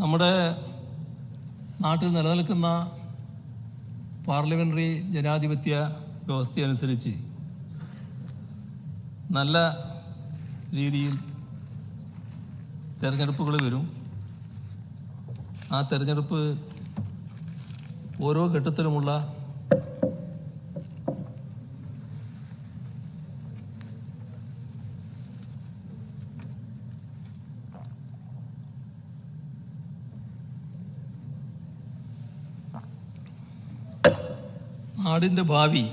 നമ്മുടെ നാട്ടിൽ നിലനിൽക്കുന്ന പാർലമെന്ററി ജനാധിപത്യ വ്യവസ്ഥയനുസരിച്ച് നല്ല രീതിയിൽ തിരഞ്ഞെടുപ്പുകൾ വരും. ആ തിരഞ്ഞെടുപ്പ് ഓരോ ഘട്ടത്തിലുമുള്ള നാടിന്റെ ഭാവി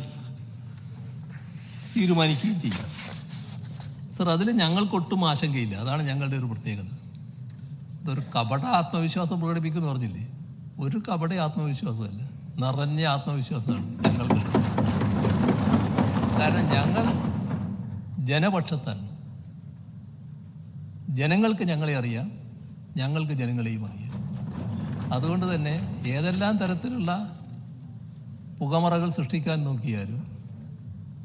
തീരുമാനിക്കുകയും ചെയ്യാം. സർ അതിൽ ഞങ്ങൾക്കൊട്ടും ആശങ്കയില്ല. അതാണ് ഞങ്ങളുടെ ഒരു പ്രത്യേകത. ഇതൊരു കപട ആത്മവിശ്വാസം പ്രകടിപ്പിക്കുന്നു പറഞ്ഞില്ലേ? ഒരു കപട ആത്മവിശ്വാസമല്ല. നിറഞ്ഞ ആത്മവിശ്വാസമാണ് ഞങ്ങൾക്ക്. കാരണം ഞങ്ങൾ ജനപക്ഷത്താണ്. ജനങ്ങൾക്ക് ഞങ്ങളെ അറിയാം. ഞങ്ങൾക്ക് ജനങ്ങളെയും അറിയാം. അതുകൊണ്ട് തന്നെ ഏതെല്ലാം തരത്തിലുള്ള പുകമറകൾ സൃഷ്ടിക്കാൻ നോക്കിയാലും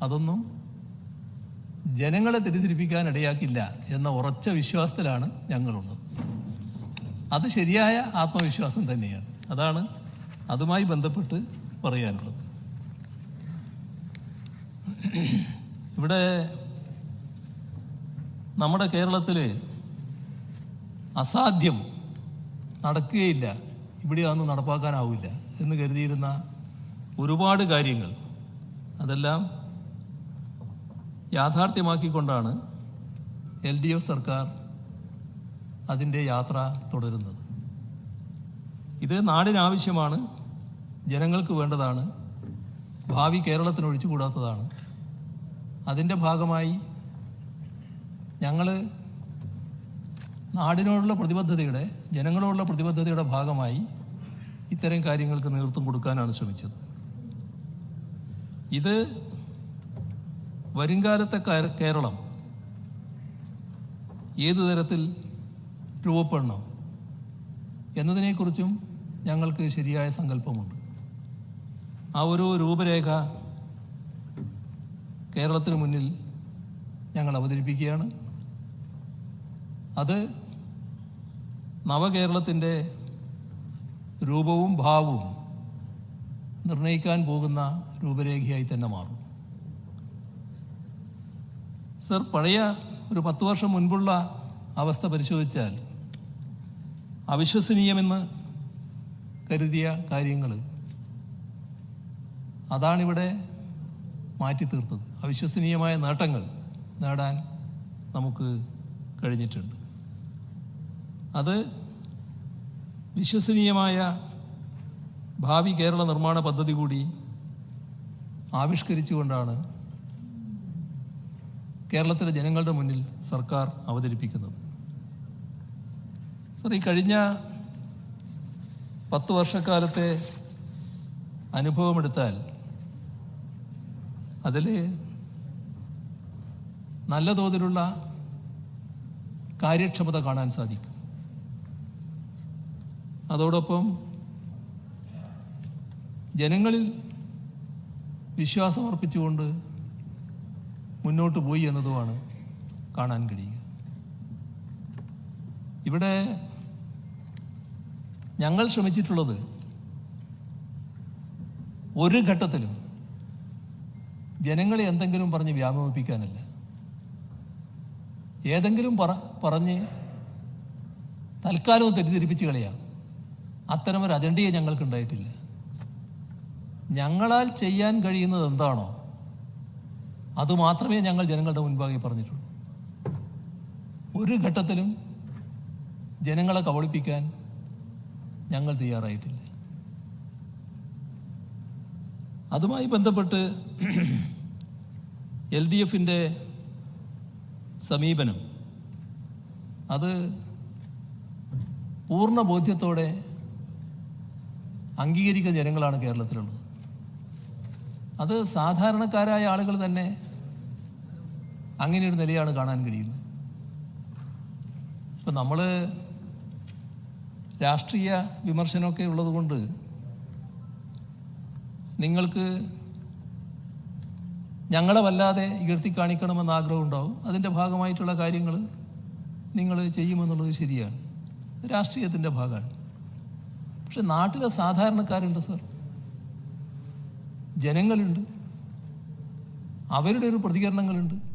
അതൊന്നും ജനങ്ങളെ തെറ്റിദ്ധരിപ്പിക്കാൻ ഇടയാക്കില്ല എന്ന ഉറച്ച വിശ്വാസത്തിലാണ് ഞങ്ങളുള്ളത്. അത് ശരിയായ ആത്മവിശ്വാസം തന്നെയാണ്. അതാണ് അതുമായി ബന്ധപ്പെട്ട് പറയാനുള്ളത്. ഇവിടെ നമ്മുടെ കേരളത്തിൽ അസാധ്യം നടക്കുകയില്ല. ഇവിടെ അതൊന്നും നടപ്പാക്കാനാവില്ല എന്ന് കരുതിയിരുന്ന ഒരുപാട് കാര്യങ്ങൾ. അതെല്ലാം യാഥാർത്ഥ്യമാക്കിക്കൊണ്ടാണ് എൽ ഡി എഫ് സർക്കാർ അതിന്റെ യാത്ര തുടരുന്നത്. ഇത് നാടിനാവശ്യമാണ് ജനങ്ങൾക്ക് വേണ്ടതാണ് ഭാവി കേരളത്തിന് ഒഴിച്ചുകൂടാത്തതാണ്. അതിന്റെ ഭാഗമായി ഞങ്ങൾ നാടിനോടുള്ള പ്രതിബദ്ധതയുടെ ജനങ്ങളോടുള്ള പ്രതിബദ്ധതയുടെ ഭാഗമായി ഇത്തരം കാര്യങ്ങൾക്ക് നേതൃത്വം കൊടുക്കാനാണ് ശ്രമിച്ചത്. ഇത് വരുംകാലത്തെ കേരളം ഏതു തരത്തിൽ രൂപപ്പെടണം എന്നതിനെക്കുറിച്ചും ഞങ്ങൾക്ക് ശരിയായ സങ്കല്പമുണ്ട്. ആ ഒരു രൂപരേഖ കേരളത്തിന് മുന്നിൽ ഞങ്ങൾ അവതരിപ്പിക്കുകയാണ്. അത് നവകേരളത്തിന്റെ രൂപവും ഭാവവും നിർണയിക്കാൻ പോകുന്ന രൂപരേഖയായി തന്നെ മാറും. സർ പഴയ ഒരു പത്ത് വർഷം മുൻപുള്ള അവസ്ഥ പരിശോധിച്ചാൽ അവിശ്വസനീയമെന്ന് കരുതിയ കാര്യങ്ങൾ അതാണിവിടെ മാറ്റി തീർത്തത് അവിശ്വസനീയമായ നേട്ടങ്ങൾ നേടാൻ നമുക്ക് കഴിഞ്ഞിട്ടുണ്ട്. അത് വിശ്വസനീയമായ ഭാവി കേരള നിർമ്മാണ പദ്ധതി കൂടി ആവിഷ്കരിച്ചുകൊണ്ടാണ് കേരളത്തിലെ ജനങ്ങളുടെ മുന്നിൽ സർക്കാർ അവതരിപ്പിക്കുന്നത്. സർ ഈ കഴിഞ്ഞ പത്ത് വർഷക്കാലത്തെ അനുഭവമെടുത്താൽ അതിൽ നല്ല തോതിലുള്ള കാര്യക്ഷമത കാണാൻ സാധിക്കും. അതോടൊപ്പം ജനങ്ങളിൽ വിശ്വാസം അർപ്പിച്ചുകൊണ്ട് മുന്നോട്ട് പോയി എന്നതുമാണ് കാണാൻ കഴിയുക. ഇവിടെ ഞങ്ങൾ ശ്രമിച്ചിട്ടുള്ളത് ഒരു ഘട്ടത്തിലും ജനങ്ങളെ എന്തെങ്കിലും പറഞ്ഞ് വ്യാമോഹിപ്പിക്കാനല്ല. ഏതെങ്കിലും പറ പറഞ്ഞ് തൽക്കാലവും തെറ്റിദ്ധരിപ്പിച്ച് കളയാം. അത്തരമൊരു അജണ്ടയെ ഞങ്ങൾക്ക് ഉണ്ടായിട്ടില്ല ഞങ്ങളാൽ ചെയ്യാൻ കഴിയുന്നത് എന്താണോ അത് മാത്രമേ ഞങ്ങൾ ജനങ്ങളുടെ മുൻപാകെ പറഞ്ഞിട്ടുള്ളൂ. ഒരു ഘട്ടത്തിലും ജനങ്ങളെ കബളിപ്പിക്കാൻ ഞങ്ങൾ തയ്യാറായിട്ടില്ല. അതുമായി ബന്ധപ്പെട്ട് എൽ ഡി എഫിന്റെ സമീപനം അത് പൂർണ ബോധ്യത്തോടെ അംഗീകരിക്കുന്ന ജനങ്ങളാണ് കേരളത്തിലുള്ളത്. അത് സാധാരണക്കാരായ ആളുകൾ തന്നെ അങ്ങനെ നിലയാണ് കാണാൻ കഴിയുന്നത്. ഇപ്പം നമ്മൾ രാഷ്ട്രീയ വിമർശനമൊക്കെ ഉള്ളതുകൊണ്ട് നിങ്ങൾക്ക് ഞങ്ങളെ വല്ലാതെ ഇകഴ്ത്തി കാണിക്കണമെന്ന് ആഗ്രഹം ഉണ്ടാവും. അതിന്റെ ഭാഗമായിട്ടുള്ള കാര്യങ്ങൾ നിങ്ങൾ ചെയ്യുമെന്നുള്ളത് ശരിയാണ്. രാഷ്ട്രീയത്തിന്റെ ഭാഗമാണ്. പക്ഷെ നാട്ടിലെ സാധാരണക്കാരുണ്ട് സാർ. ജനങ്ങളുണ്ട്. അവരുടെ ഒരു പ്രതികരണങ്ങളുണ്ട്.